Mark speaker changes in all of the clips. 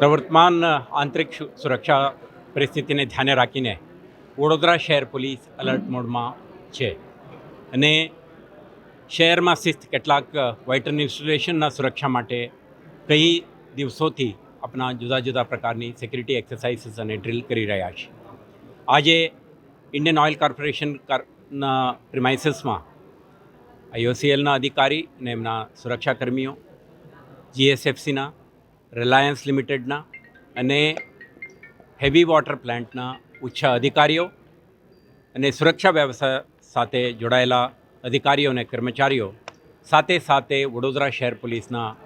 Speaker 1: પ્રવર્તમાન આંતરિક સુરક્ષા પરિસ્થિતિને ધ્યાને રાખીને વડોદરા શહેર પોલીસ અલર્ટ મોડમાં છે. અને શહેરમાં સ્થિત કેટલાક વાઇટન ઇન્સ્ટોલેશનના સુરક્ષા માટે કઈ દિવસોથી આપણા જુદા જુદા પ્રકારની સિક્યુરિટી એક્સરસાઇઝીસ અને ડ્રિલ કરી રહ્યા છે. આજે ઇન્ડિયન ઓઇલ કોર્પોરેશન ના પ્રિમાઇસીસમાં આઈઓસીએલના અધિકારી અને એમના સુરક્ષાકર્મીઓ જીએસએફસીના રિલાયન્સ લિમિટેડના અને હેવી વોટર પ્લાન્ટના ઉચ્ચ અધિકારીઓ અને સુરક્ષા વ્યવસાય સાથે જોડાયેલા અધિકારીઓ અને કર્મચારીઓ સાથે સાથે વડોદરા શહેર પોલીસના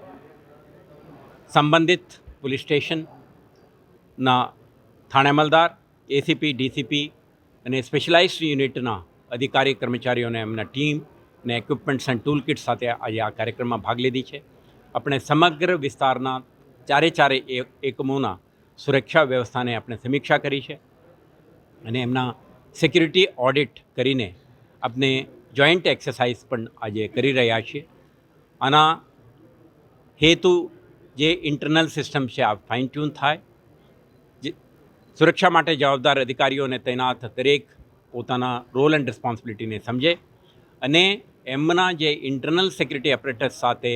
Speaker 1: સંબંધિત પોલીસ સ્ટેશનના થાણે અમલદાર, એસીપી, ડીસીપી અને સ્પેશિયલાઇઝ્ડ યુનિટના અધિકારી કર્મચારીઓને એમના ટીમ અને ઇક્વિપમેન્ટ્સ એન્ડ ટૂલ કિટ સાથે આજે આ કાર્યક્રમમાં ભાગ લીધી છે. આપણે સમગ્ર વિસ્તારના ચારે ચારે એકમોના સુરક્ષા વ્યવસ્થાને આપણે સમીક્ષા કરી છે અને એમના સિક્યુરિટી ઓડિટ કરીને આપણે જોઈન્ટ એક્સરસાઇઝ પણ આજે કરી રહ્યા છીએ. આના હેતુ જે ઇન્ટરનલ સિસ્ટમ છે, આ ફાઇન ટ્યુન થાય. જે સુરક્ષા માટે જવાબદાર અધિકારીઓને તૈનાત દરેક પોતાના રોલ એન્ડ રિસ્પોન્સિબિલિટીને સમજે અને એમના જે ઇન્ટરનલ સિક્યુરિટી ઓપરેટર્સ સાથે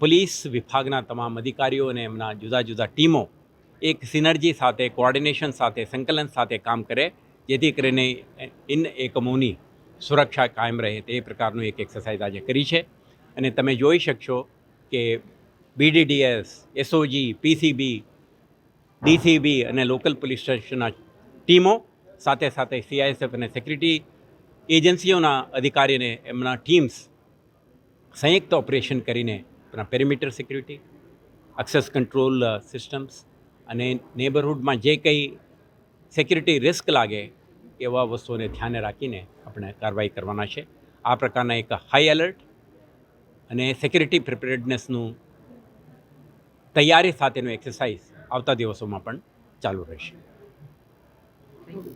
Speaker 1: પોલીસ વિભાગના તમામ અધિકારીઓ અને એમના જુદા જુદા ટીમો એક સિનર્જી સાથે, કોઓર્ડિનેશન સાથે, સંકલન સાથે કામ કરે, જેથી કરીને ઇન એકમોની સુરક્ષા કાયમ રહે તે પ્રકારનું એક એક્સરસાઇઝ આજે કરી છે. અને તમે જોઈ શકશો કે બીડીડીએસ એસઓજી પીસીબી ડીસીબી અને લોકલ પોલીસ સ્ટેશનના ટીમો સાથે સાથે સીઆઈએસએફ અને સિક્યુરિટી એજન્સીઓના અધિકારીને એમના ટીમ્સ સંયુક્ત ઓપરેશન કરીને perimeter security access control systems અને નેબરહુડમાં જે કંઈ સિક્યુરિટી રિસ્ક લાગે એવા વસ્તુઓને ધ્યાને રાખીને આપણે કાર્યવાહી કરવાના છે. આ પ્રકારના એક હાઈ એલર્ટ અને સિક્યુરિટી પ્રિપેરેડનેસનું તૈયારી સાથેનું એક્સરસાઇઝ આવતા દિવસોમાં પણ ચાલુ રહેશે.